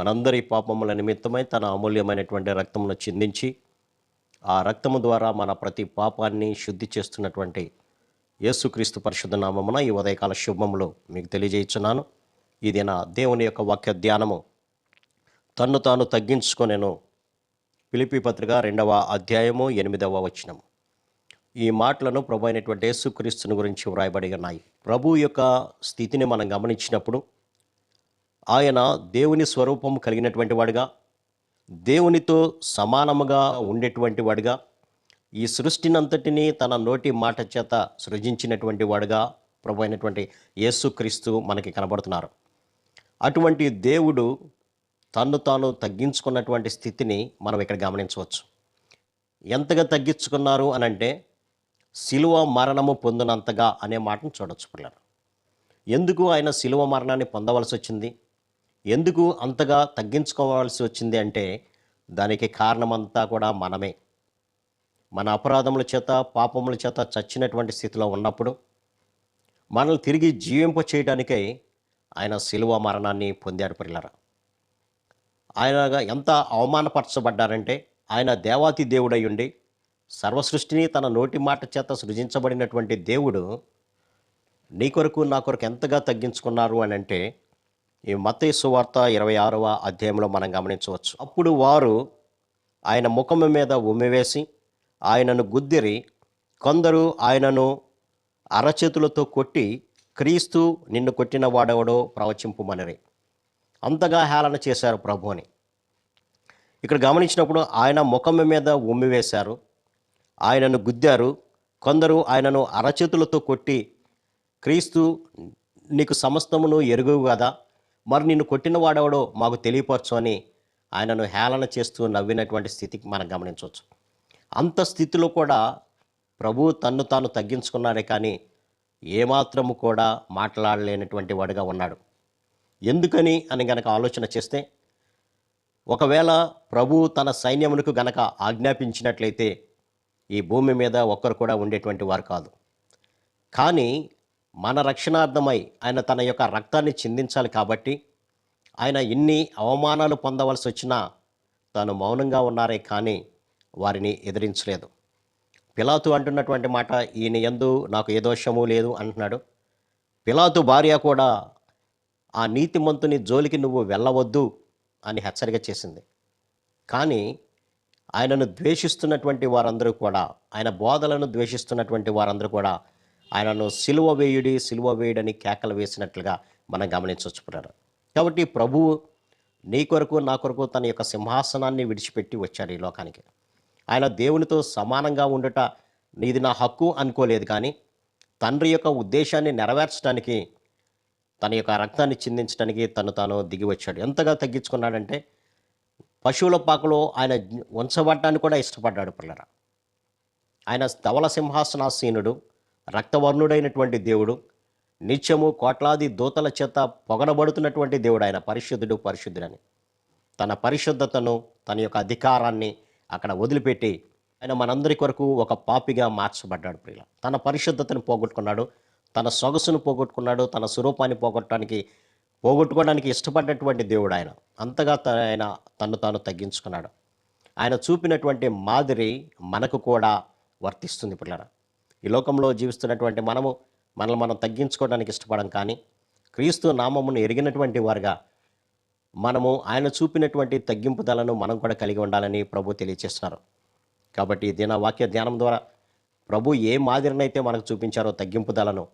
మనందరి పాపముల నిమిత్తమై తన అమూల్యమైనటువంటి రక్తమును చిందించి ఆ రక్తము ద్వారా మన ప్రతి పాపాన్ని శుద్ధి చేస్తున్నటువంటి యేసుక్రీస్తు పరిశుద్ధ నామమున ఈ ఉదయకాల శుభములు మీకు తెలియజేస్తున్నాను ఇది నా దేవుని యొక్క వాక్య ధ్యానము. తన్ను తాను తగ్గించుకొనేను. పిలిపి పత్రిక రెండవ అధ్యాయము ఎనిమిదవ వచనము. ఈ మాటలను ప్రభు అయినటువంటి యేసుక్రీస్తుని గురించి వ్రాయబడి ఉన్నాయి ప్రభు యొక్క స్థితిని మనం గమనించినప్పుడు ఆయన దేవుని స్వరూపం కలిగినటువంటి వాడుగా దేవునితో సమానముగా ఉండేటువంటి వాడుగా ఈ సృష్టినంతటినీ తన నోటి మాట చేత సృజించినటువంటి వాడుగా ప్రభు అయినటువంటి యేసుక్రీస్తు మనకి కనబడుతున్నారు. అటువంటి దేవుడు తన్ను తాను తగ్గించుకున్నటువంటి స్థితిని మనం ఇక్కడ గమనించవచ్చు. ఎంతగా తగ్గించుకున్నారు అని అంటే శిలువ మరణము పొందినంతగా అనే మాటను చూడొచ్చు పిల్లలు. ఎందుకు ఆయన శిలువ మరణాన్ని పొందవలసి వచ్చింది? ఎందుకు అంతగా తగ్గించుకోవాల్సి వచ్చింది అంటే దానికి కారణమంతా కూడా మనమే. మన అపరాధముల చేత పాపముల చేత చచ్చినటువంటి స్థితిలో ఉన్నప్పుడు మనల్ని తిరిగి జీవింప చేయడానికై ఆయన శిలువ మరణాన్ని పొందాడు పిల్లరా ఆయన ఎంత అవమానపరచబడ్డారంటే ఆయన దేవాతి దేవుడై ఉండి సర్వసృష్టిని తన నోటి మాట చేత సృజించబడినటువంటి దేవుడు నీ కొరకు నా కొరకు ఎంతగా తగ్గించుకున్నారు అని అంటే ఈ మత సువార్త ఇరవై ఆరవ అధ్యాయంలో మనం గమనించవచ్చు. అప్పుడు వారు ఆయన ముఖము మీద ఉమ్మివేసి ఆయనను గుద్దిరి కొందరు ఆయనను అరచేతులతో కొట్టి క్రీస్తు నిన్ను కొట్టిన వాడెవడో ప్రవచింపుమనరి. అంతగా హేళన చేశారు ప్రభుని ఇక్కడ గమనించినప్పుడు ఆయన ముఖం మీద ఉమ్మివేశారు ఆయనను గుద్దారు కొందరు ఆయనను అరచేతులతో కొట్టి క్రీస్తు నీకు సమస్తమును ఎరుగవు కదా మరి నిన్ను కొట్టిన వాడెవడో మాకు తెలియపరచు అని ఆయనను హేళన చేస్తూ నవ్వినటువంటి స్థితికి మనం గమనించవచ్చు. అంత స్థితిలో కూడా ప్రభు తన్ను తాను తగ్గించుకున్నాడే కానీ ఏమాత్రము కూడా మాట్లాడలేనటువంటి వాడుగా ఉన్నాడు. ఎందుకని అని గనక ఆలోచన చేస్తే ఒకవేళ ప్రభు తన సైన్యమునకు గనక ఆజ్ఞాపించినట్లయితే ఈ భూమి మీద ఒక్కరు కూడా ఉండేటువంటి వారు కాదు. కానీ మన రక్షణార్థమై ఆయన తన యొక్క రక్తాన్ని చిందించాలి కాబట్టి ఆయన ఎన్ని అవమానాలు పొందవలసి వచ్చినా తాను మౌనంగా ఉన్నారే కానీ వారిని ఎదిరించలేదు. పిలాతు అంటున్నటువంటి మాట ఈయన ఎందు నాకు ఏ దోషము లేదు అంటున్నాడు. పిలాతు భార్య కూడా ఆ నీతిమంతుని జోలికి నువ్వు వెళ్ళవద్దు అని హెచ్చరిక చేసింది. కానీ ఆయనను ద్వేషిస్తున్నటువంటి వారందరూ కూడా ఆయన బోధలను ద్వేషిస్తున్నటువంటి వారందరూ కూడా ఆయనను సిలువ వేయుడి సిలువ వేయుడని కేకలు వేసినట్లుగా మనం గమనించవచ్చు కాబట్టి ప్రభువు నీ కొరకు నా కొరకు తన యొక్క సింహాసనాన్ని విడిచిపెట్టి వచ్చాడు ఈ లోకానికి. ఆయన దేవునితో సమానంగా ఉండుట నీది నా హక్కు అనుకోలేదు కానీ తండ్రి యొక్క ఉద్దేశాన్ని నెరవేర్చడానికి తన యొక్క రక్తాన్ని చిందించడానికి తను తాను దిగి వచ్చాడు. ఎంతగా తగ్గించుకున్నాడంటే పశువుల పాకలో ఆయన ఉంచబడ్డానికి కూడా ఇష్టపడ్డాడు పిల్లరా. ఆయన ధవల సింహాసనాసీనుడు రక్తవర్ణుడైనటువంటి దేవుడు నిత్యము కోట్లాది దూతల చేత పొగడబడుతున్నటువంటి దేవుడు ఆయన పరిశుద్ధుడు పరిశుద్ధుడని. తన పరిశుద్ధతను తన యొక్క అధికారాన్ని అక్కడ వదిలిపెట్టి ఆయన మనందరి కొరకు ఒక పాపిగా మార్చబడ్డాడు ప్రియుల. తన పరిశుద్ధతను పోగొట్టుకున్నాడు తన సొగసును పోగొట్టుకున్నాడు తన స్వరూపాన్ని పోగొట్టడానికి పోగొట్టుకోవడానికి ఇష్టపడినటువంటి దేవుడు ఆయన. అంతగా ఆయన తను తాను తగ్గించుకున్నాడు. ఆయన చూపినటువంటి మాదిరి మనకు కూడా వర్తిస్తుంది పిల్లరా ఈ లోకంలో జీవిస్తున్నటువంటి మనము మనల్ని మనం తగ్గించుకోవడానికి ఇష్టపడం కానీ క్రీస్తు నామమును ఎరిగినటువంటి వారుగా మనము ఆయన చూపినటువంటి తగ్గింపుదలను మనం కూడా కలిగి ఉండాలని ప్రభు తెలియచేస్తున్నారు. కాబట్టి ఈ వాక్య ధ్యానం ద్వారా ప్రభు ఏ మాదిరినైతే మనకు చూపించారో తగ్గింపుదలను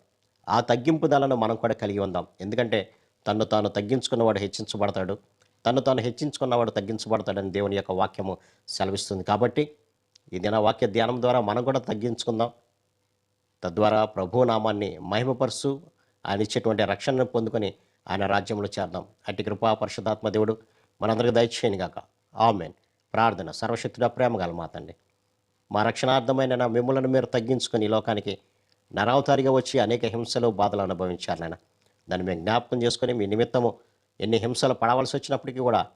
ఆ తగ్గింపుదలను మనం కూడా కలిగి ఉందాం. ఎందుకంటే తను తాను తగ్గించుకున్నవాడు హెచ్చించబడతాడు. తను తాను హెచ్చించుకున్నవాడు తగ్గించబడతాడని దేవుని యొక్క వాక్యము సెలవిస్తుంది. కాబట్టి ఈ దిన వాక్య ధ్యానం ద్వారా మనం కూడా తగ్గించుకుందాం. తద్వారా ప్రభు నామాన్ని మహిమపరుస్తూ ఆయన ఇచ్చేటువంటి రక్షణను పొందుకొని ఆయన రాజ్యంలో చేద్దాం అట్టి కృపా పరిశుధాత్మ దేవుడు మనందరికి దయచేయను గాక. ఆమెన్. ప్రార్థన. సర్వశక్తుడ ప్రేమ గల మాతండి మా రక్షణార్థమైన నా మిమ్మల్ని మీరు తగ్గించుకుని ఈ లోకానికి నరావతారిగా వచ్చి అనేక హింసలు బాధలు అనుభవించారు నాయన. దాన్ని మేము జ్ఞాపకం చేసుకొని మీ నిమిత్తము ఎన్ని హింసలు పడవలసి వచ్చినప్పటికీ కూడా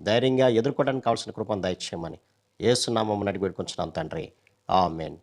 ధైర్యంగా ఎదుర్కోవడానికి కావాల్సిన కృపను దయచేయమని ఏసునామం అడిగి తండ్రి. ఆమెన్.